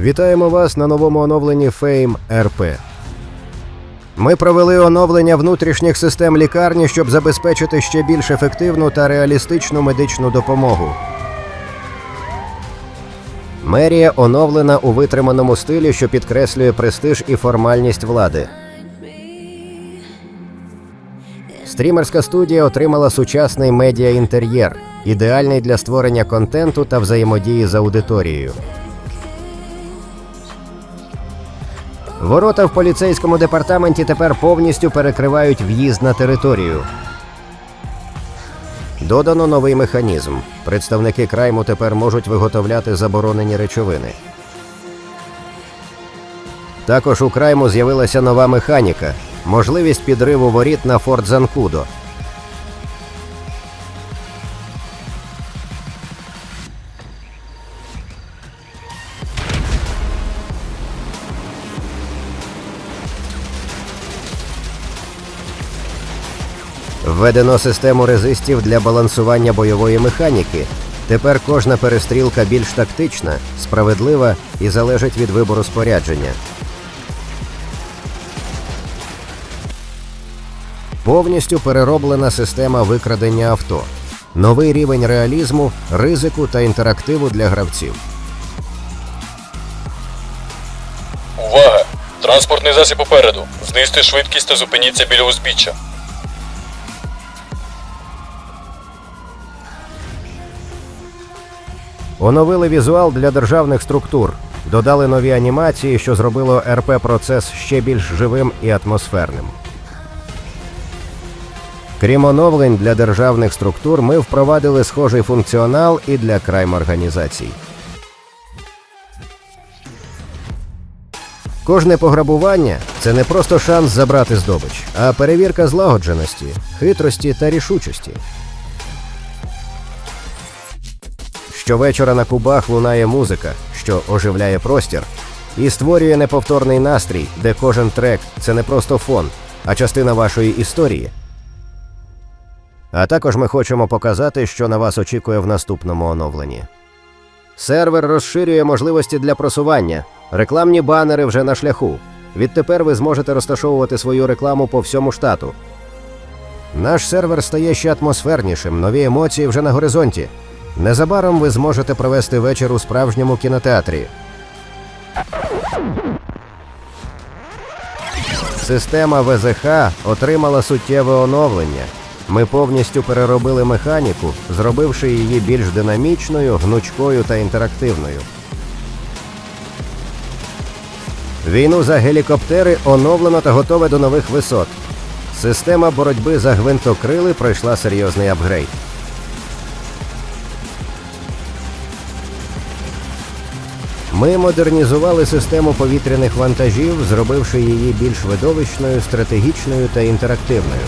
Вітаємо вас на новому оновленні Fame RP. Ми провели оновлення внутрішніх систем лікарні, щоб забезпечити ще більш ефективну та реалістичну медичну допомогу. Мерія оновлена у витриманому стилі, що підкреслює престиж і формальність влади. Стрімерська студія отримала сучасний медіа-інтер'єр, ідеальний для створення контенту та взаємодії з аудиторією. Ворота в поліцейському департаменті тепер повністю перекривають в'їзд на територію. Додано новий механізм. Представники крайму тепер можуть виготовляти заборонені речовини. Також у крайму з'явилася нова механіка можливість підриву воріт на Форт Занкудо. Введено систему резистів для балансування бойової механіки. Тепер кожна перестрілка більш тактична, справедлива і залежить від вибору спорядження. Повністю перероблена система викрадення авто. Новий рівень реалізму, ризику та інтерактиву для гравців. Увага! Транспортний засіб попереду. Знизьте швидкість та зупиніться біля узбіччя. Оновили візуал для державних структур, додали нові анімації, що зробило РП процес ще більш живим і атмосферним. Крім оновлень для державних структур, ми впровадили схожий функціонал і для крайм організацій. Кожне пограбування це не просто шанс забрати здобич, а перевірка злагодженості, хитрості та рішучості. Щовечора на кубах лунає музика, що оживляє простір, і створює неповторний настрій, де кожен трек це не просто фон, а частина вашої історії. А також ми хочемо показати, що на вас очікує в наступному оновленні. Сервер розширює можливості для просування. Рекламні банери вже на шляху. Відтепер ви зможете розташовувати свою рекламу по всьому штату. Наш сервер стає ще атмосфернішим, нові емоції вже на горизонті. Незабаром ви зможете провести вечір у справжньому кінотеатрі. Система ВЗХ отримала суттєве оновлення. Ми повністю переробили механіку, зробивши її більш динамічною, гнучкою та інтерактивною. Війну за гелікоптери оновлено та готове до нових висот. Система боротьби за гвинтокрили пройшла серйозний апгрейд. Ми модернізували систему повітряних вантажів, зробивши її більш видовищною, стратегічною та інтерактивною.